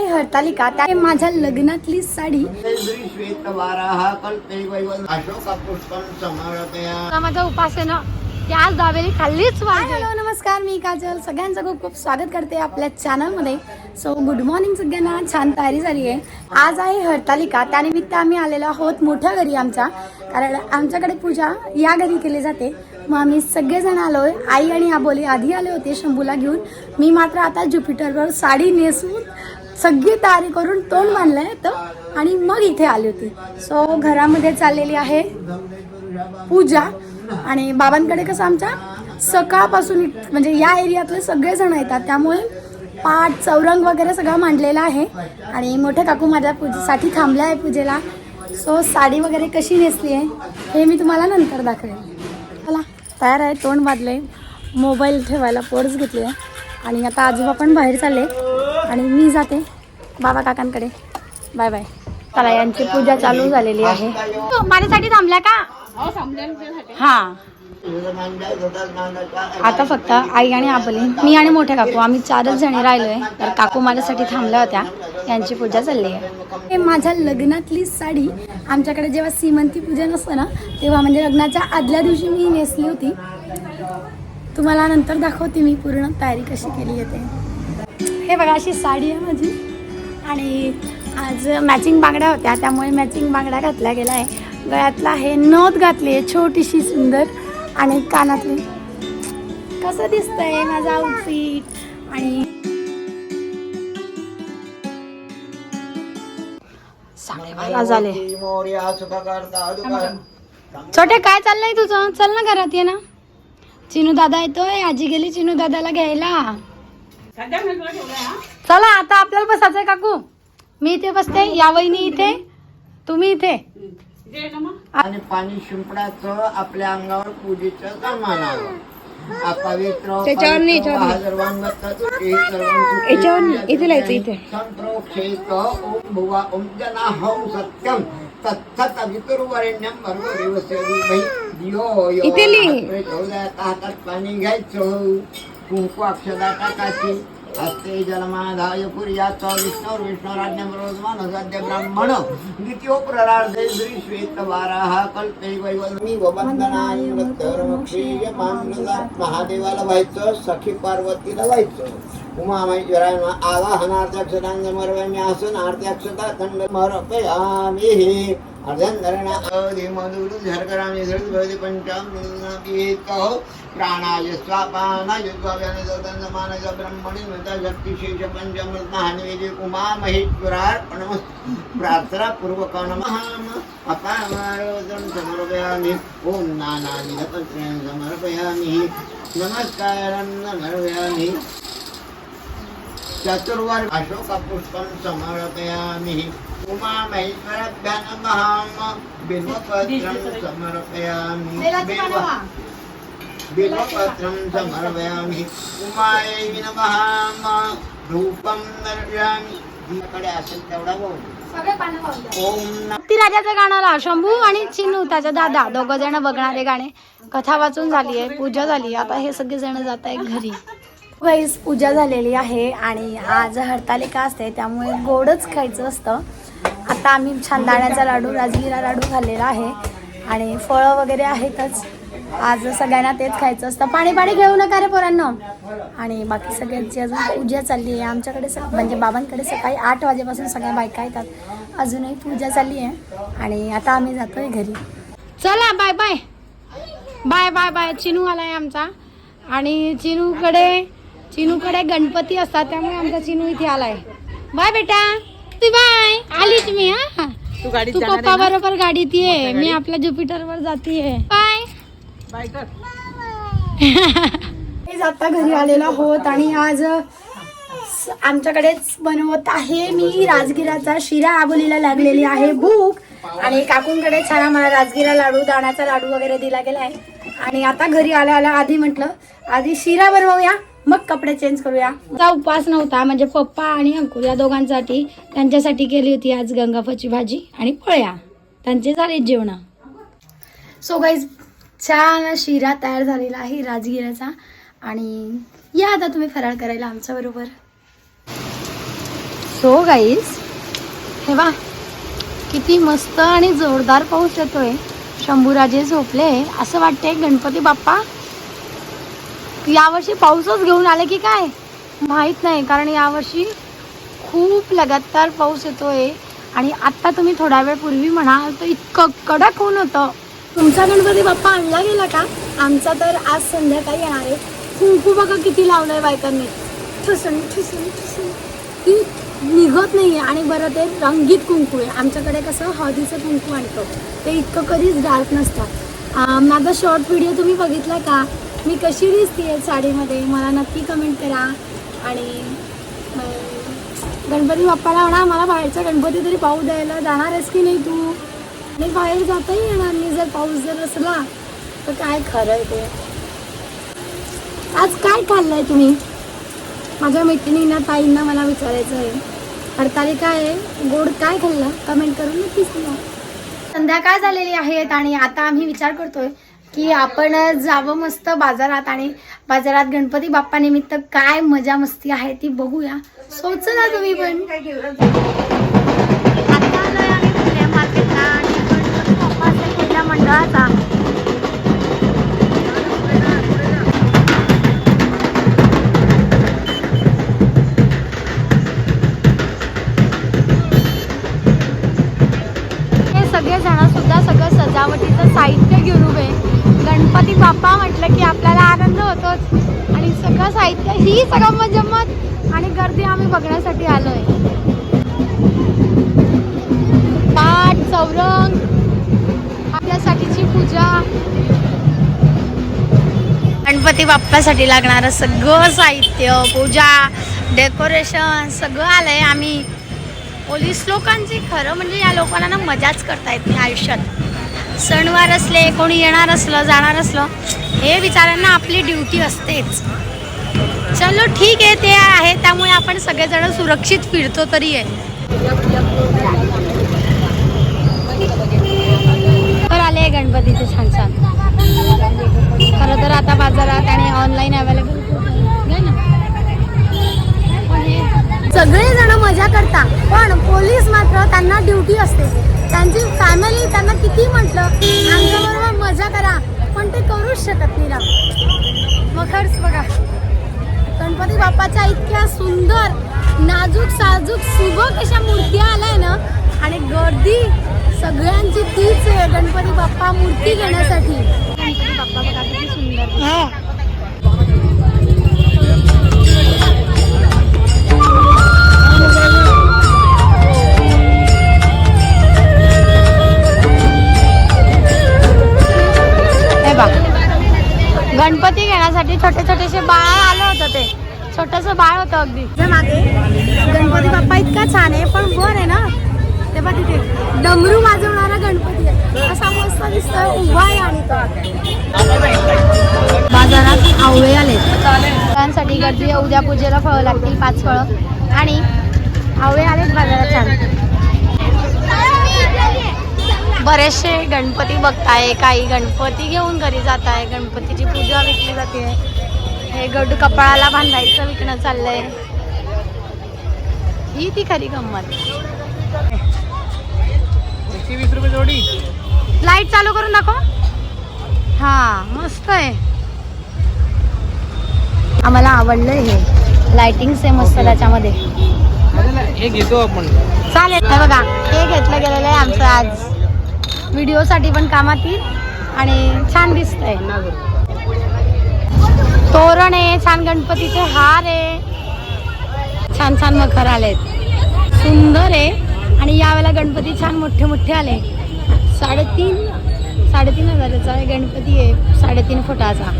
आहे हरतालिका त्या माझ्या लग्नातली साडी. माझा उपास आहे ना ती आज दाबेली खाल्लीच हॅलो नमस्कार मी काजल. सगळ्यांचं खूप खूप स्वागत करते आपल्या चॅनलमध्ये सो गुड मॉर्निंग सगळ्यांना. छान तयारी झाली आहे. आज आहे हरतालिका त्यानिमित्त आम्ही आलेलो आहोत मोठ्या घरी आमच्या. कारण आमच्याकडे पूजा या घरी केली जाते. मग आम्ही सगळेजण आलो आहे आई आणि आबोली आधी आले होते शंभूला घेऊन. मी मात्र आता ज्युपिटरवर साडी नेसून सगळी तयारी करून तोंड बांधलं आहे तर आणि मग इथे आली होती. सो घरामध्ये चाललेली आहे पूजा. आणि बाबांकडे कसं आमच्या सकाळपासून म्हणजे या एरियातले सगळेजण येतात. त्यामुळे पाठ चौरंग वगैरे सगळं मांडलेलं आहे. आणि मोठे काकू माझ्या पूजेसाठी थांबले आहे पूजेला. सो साडी वगैरे कशी नेसली आहे हे मी तुम्हाला नंतर दाखवेन. चला तयार आहे तोंड बांधले मोबाईल ठेवायला पोर्स घेतली आहे. आणि आता आजोबा पण बाहेर चालले आणि मी जाते बाबा काकांकडे. Bye bye. चला यांची पूजा चालू झालेली आहे. तू माझ्यासाठी थांबल्या का? हा आता फक्त आई आणि आबली मी आणि मोठ्या काकू आम्ही चारच जणी राहिलोय. तर काकू माझ्यासाठी थांबल्या होत्या. यांची पूजा चालली आहे. हे माझ्या लग्नातली साडी आमच्याकडे जेव्हा सीमंती पूजन असतं ना तेव्हा म्हणजे लग्नाच्या आदल्या दिवशी मी नेसली होती. तुम्हाला नंतर दाखवते मी पूर्ण तयारी कशी केली आहे ते. हे बघा अशी साडी आहे माझी. आणि आज मॅचिंग बांगड्या होत्या त्यामुळे मॅचिंग बांगड्या घातल्या गेल्या आहे. गळ्यातला आहे नथ घातली आहे छोटीशी सुंदर. आणि कानातली. कसं दिसतंय माझं आउटफिट आणि झाले. छोटे काय चाललंय तुझं? चल ना घरात ये ना. चिनू दादा येतोय आजी गेली चिनू दादाला घ्यायला. चला आता आपल्याला बसायचंय काकू. मी इथे बसते या वहिनी इथे तुम्ही इथे. आणि पाणी शिंपडाचं आपल्या अंगावर पूजेचं हौम सत्यम तत्सत वितुर्वरेण्यम इथे पाणी घ्यायचं. कुंकू अक्षदा टाकायची हस्ते जलमाधाय पुर्यात विष्णू विष्णुराज्ञम सद्य ब्राह्मण द्वितीयोप्ररार्धे श्री श्वेतवाराः कल्पे वैवल्मी वंदनाय मृत्युर्मुक्षीयमानृतात् महादेवाला व्हायचं सखी पार्वतीला व्हायचं उमामेश्वराय आवाहनार्थक्षतां समर्पयामि आसन आर्त्यक्षता खंड समर्पयामि अवधि मधुर झरकरामि धृतभवति प्राणाय स्वापानाय स्वाव्यान ब्रह्मणि मृतशक्तिशेष शक्तिशेष पंचमृत महानिवेदे नमः अपामारोदं समर्पयामि। ॐ नानाविधपत्रं समर्पयामि। नमस्कारं समर्पयामि चतुर्वर्ग अशोकपुष्पं समर्पयामि। उमामहेश्वरभ्य नमः बिल्वपत्रं समर्पयामि। बिल्व बिल्वपत्रं समर्पयामि। उमायै नमः। रूपं दर्शयामि असेल तेवढा बोल। ओम ती राजाचं गाणं लाव शंभू आणि चिनू त्याचा दादा दोघ जण बघणारे गाणे. कथा वाचून झाली आहे पूजा झाली आता हे सगळे जण जात आहे घरी. गाईस पूजा झालेली आहे आणि आज हरतालिका असते त्यामुळे गोडच खायचं असतं. आता आम्ही छान दाण्याचा लाडू राजगिरा लाडू खाल्लेला आहे आणि फळं वगैरे आहेतच. आज सगळ्यांना तेच खायचं असतं. पाणी पाणी घेऊ नका रे पोरांनो. आणि बाकी सगळ्यांची अजून पूजा चालली आहे. आमच्याकडे स म्हणजे बाबांकडे सकाळी आठ वाजेपासून सगळ्या बायका येतात. अजूनही पूजा चालली आहे आणि आता आम्ही जातोय घरी. चला bye bye bye bye bye Chinu आला आहे आमचा. आणि चिनूकडे चिनूकडे गणपती असतात त्यामुळे आमचा चिनू इथे आलाय. बाय बेटा. तू बाय. आलीच मी हा. तू गाडीत तू जाणार पप्पा ना? बरोबर गाडीत ये. मी आपल्या ज्युपिटर वर जातीये. बाय. बाय कर. आज आता घरी आलेलो आहोत आणि आज स- आमच्याकडेच बनवत आहे मी राजगिराचा शिरा आबोलीला लागलेली आहे भूक. आणि काकूंकडे छान आम्हाला राजगिरा लाडू दाण्याचा लाडू वगैरे दिला गेला आहे आणि आता घरी आल्या आल्या आधी म्हटलं आधी शिरा बनवूया. मग कपडे चेंज करूया. चा उपवास नव्हता. म्हणजे पप्पा आणि अंकुर या दोघांसाठी त्यांच्यासाठी केली होती आज गंगाफाची भाजी आणि पोळ्या त्यांचे झाले जेवण. सो गाईज छान शिरा तयार झालेला आहे राजगिराचा आणि या आता तुम्ही फराळ करायला आमच्याबरोबर सो गाईस हे बा किती मस्त आणि जोरदार पाऊस येतोय. शंभूराजे झोपले. असं वाटतंय गणपती बाप्पा यावर्षी पाऊसच घेऊन आले की काय? माहीत नाही कारण यावर्षी खूप लगातार पाऊस येतोय. आणि आत्ता तुम्ही थोड्या वेळ पूर्वी म्हणाल तर इतकं कडक ऊन होतं. तुमचा गणपती बाप्पा आणला गेला का? आमचा तर आज संध्याकाळी येणार आहे. कुंकू बघा किती लावलंय बायकांनी. ठुसून ठुसून ठुसून. ती निघत नाही आहे आणि बरं ते रंगीत कुंकू आहे. आमच्याकडे कसं हळदीचं कुंकू आणतो. ते इतकं कधीच डार्क नसतात माझा शॉर्ट व्हिडिओ तुम्ही बघितला का? मी कशी दिसते आहे साडीमध्ये? मला नक्की कमेंट करा. आणि गणपती बाप्पाला म्हणा मला बाहेरचा गणपती तरी पाऊस द्यायला जाणार आहेस की नाही तू? आणि बाहेर जाताही येणार मी जर पाऊस जर असला तर काय खरं आहे ते? आज काय खाल्लंय तुम्ही? माझ्या मैत्रिणींना ताईंना मला विचारायचं आहे. हरतालिका आहे. गोड काय खाल्लं? कमेंट करून नक्कीच संध्याकाळ झालेली आहेत आणि आता आम्ही विचार करतोय की आपण जावं मस्त बाजारात आणि बाजारात गणपती बाप्पा निमित्त काय मजा मस्ती आहे ती बघूया. सोच ना तुम्ही पण. आता मार्केटला मंडळाचा. हे सगळे जण सुद्धा सगळं सजावटीचं गणपती बाप्पा म्हटलं की आपल्याला आनंद होतोच. आणि सगळं साहित्य ही सगळं मजम्मत आणि गर्दी आम्ही बघण्यासाठी आलोय. पाठ चौरंग आपल्यासाठीची पूजा. गणपती बाप्पासाठी लागणारं सगळं साहित्य पूजा डेकोरेशन सगळं आलंय आम्ही. पोलीस लोकांची खरं म्हणजे या लोकांना ना मजाच करता येत नाही आयुष्यात. सणवार असले कोणी येणार असलं जाणार असलं हे विचारांना आपली ड्युटी असतेच. चलो ठीक आहे ते आहे त्यामुळे आपण सगळेजण सुरक्षित फिरतो तरी आहे. तर आले गणपतीचे छान छान. खरं तर आता बाजारात आणि ऑनलाईन अवेलेबल सगळेजण मजा करता पण पोलीस मात्र त्यांना ड्युटी असते. त्यांची फॅमिली त्यांना किती म्हटलं आमच्याबरोबर मजा करा. पण ते करूच शकत नाही राव मग खरंच बघा. गणपती बाप्पाच्या इतक्या सुंदर नाजूक साजूक सुबक अशा मूर्त्या आल्या ना आणि गर्दी सगळ्यांची तीच आहे गणपती बाप्पा मूर्ती घेण्यासाठी. गणपती बाप्पा बघा किती सुंदर. गणपती घेण्यासाठी छोटे छोटेसे बाळ आलं होतं ते. छोटस बाळ होतं अगदी. मागे गणपती बाप्पा इतका छान आहे पण वर आहे ना? ते बघ तिथे. डमरू वाजवणारा गणपती आहे. असा मस्त दिसतोय उभा आहे आणि तो. बाजारात आवळे आले फळांसाठी गर्दी. उद्या पूजेला फळं लागतील पाच फळं. आणि आवळे आलेत बाजारात छान. बरेचसे गणपती बघताय काही गणपती घेऊन घरी जात आहे गणपतीची पूजा विकली जाते. हे गड कपाळाला बांधायचं विकणं चाललंय. ही ती खरी गंमत. वीस रुपये जोडी. लाइट चालू करून दाखव. हा मस्त आहे. आम्हाला आवडलं हे. लाइटिंग आहे मस्त त्याच्यामध्ये. हे घेतो आपण. चालेल. हे बघा हे घेतलं गेलेलं आहे आमचं आज. व्हिडिओसाठी पण कामात येईल आणि छान दिसतंय. तोरण आहे छान गणपतीचे हार आहे. छान छान मखर आलेत. सुंदर आहे. आणि यावेळेला गणपती छान मोठे मोठे आले. साडेतीन साडेतीन हजाराचा गणपती आहे. साडेतीन फुटाचा.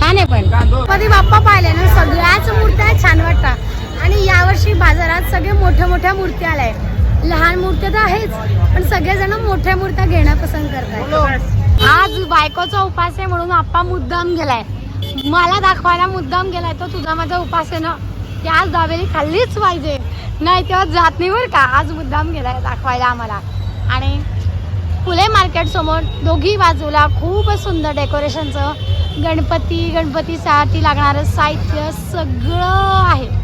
छान आहे पण. गणपती बाप्पा पाहिले ना सगळ्याच मूर्त्या छान वाटतात. आणि यावर्षी बाजारात सगळे मोठ्या मोठ्या मूर्त्या आल्या आहेत लहान मूर्त्या तर आहेच पण सगळेजण मोठ्या मूर्त्या घेणं पसंत करतात आज बायकोचा उपास आहे म्हणून आप्पा मुद्दाम गेलाय. मला दाखवायला मुद्दाम गेलाय तो तुझा माझा उपास आहे ना. की आज दाबेली खाल्लीच पाहिजे. नाही तेव्हा जात नाही बरं का. आज मुद्दाम गेलाय दाखवायला आम्हाला. आणि फुले मार्केट समोर दोघी बाजूला खूप सुंदर डेकोरेशनचं गणपती गणपतीसाठी लागणारं साहित्य सगळं आहे.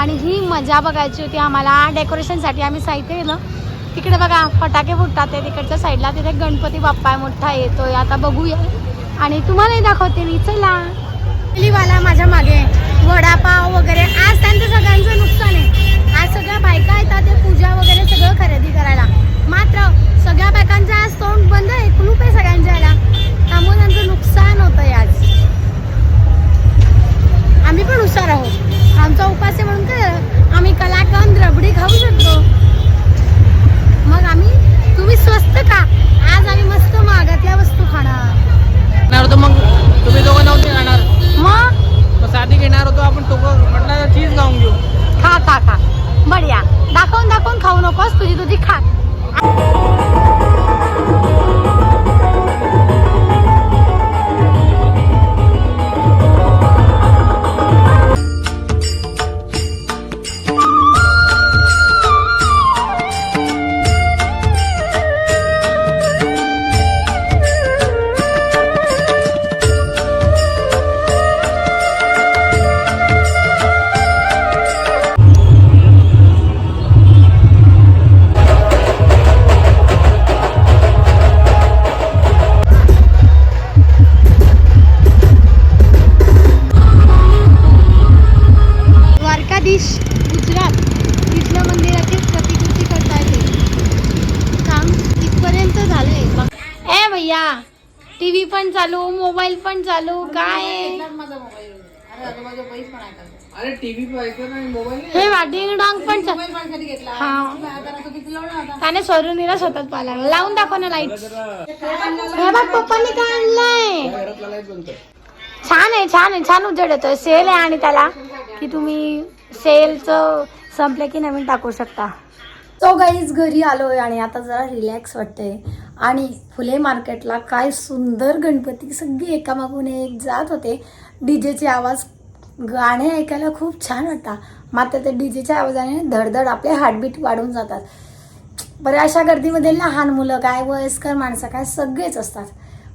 आणि ही मजा बघायची होती आम्हाला. डेकोरेशनसाठी आम्ही साहित्य गेलो. तिकडे बघा फटाके फुटतात ते तिकडच्या साईडला. तिथे गणपती बाप्पा मोठा येतोय. आता बघूया. आणि तुम्हालाही दाखवते मी. चला. माझ्या मागे वडापाव वगैरे. आज त्यांचं सगळ्यांचं नुकसान आहे. दाखवून खाऊ नकोस तुझी तुझी खा भैया टीव्ही पण चालू मोबाईल पण चालू काय? आहे? अरे टीव्ही हे वाटिंग डॉंग पण चालू हा. त्याने सोरूनीला स्वतःच पाहिला. लावून दाखव ना लाइट हे बघ पप्पांनी काय आणलंय? छान आहे छान आहे छान उजेड येतोय सेल आहे आणि त्याला. की तुम्ही सेलचं संपलं की नवीन टाकू शकता. तो गाईज घरी आलोय आणि आता जरा रिलॅक्स वाटतंय. आणि फुले मार्केटला काय सुंदर गणपती सगळी एकामागून एक जात होते. डीजेचे आवाज गाणे ऐकायला खूप छान वाटतात मात्र त्या डीजेच्या आवाजाने धडधड आपले हार्टबीट वाढून जातात. बऱ्या अशा गर्दीमध्ये लहान मुलं काय वयस्कर माणसं काय सगळेच असतात.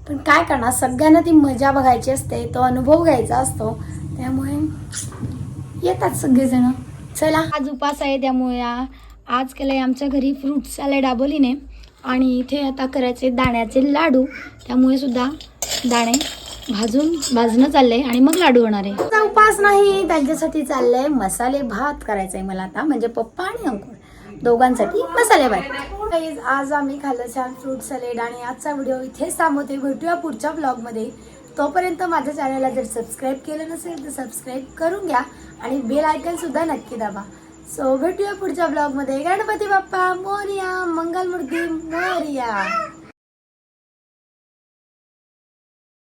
पण काय करणार? सगळ्यांना ती मजा बघायची असते तो अनुभव घ्यायचा असतो. त्यामुळे येतात सगळेजण. चला. आज उपास आहे त्यामुळे आ- आज केलंय आमच्या घरी फ्रूट सॅलड आबोलीने. आणि इथे आता करायचे दाण्याचे लाडू. त्यामुळे सुद्धा दाणे भाजून भाजणं चाललंय आणि मग लाडू होणार आहे. उपास नाही. त्यांच्यासाठी चाललंय मसाले भात करायचंय मला आता. म्हणजे पप्पा आणि अंकुर. दोघांसाठी मसाले भात. आज आम्ही खाल्लं छान फ्रूट सॅलेड आणि आजचा व्हिडिओ इथेच थांबवते. भेटूया पुढच्या ब्लॉगमध्ये तोपर्यंत माझ्या चॅनलला जर सबस्क्राईब केलं नसेल तर सबस्क्राईब करून घ्या आणि बेल आयकन सुद्धा नक्की दाबा. सो भेटूया पुढच्या ब्लॉगमध्ये. गणपती बाप्पा मोरिया मंगलमूर्ती मोरिया.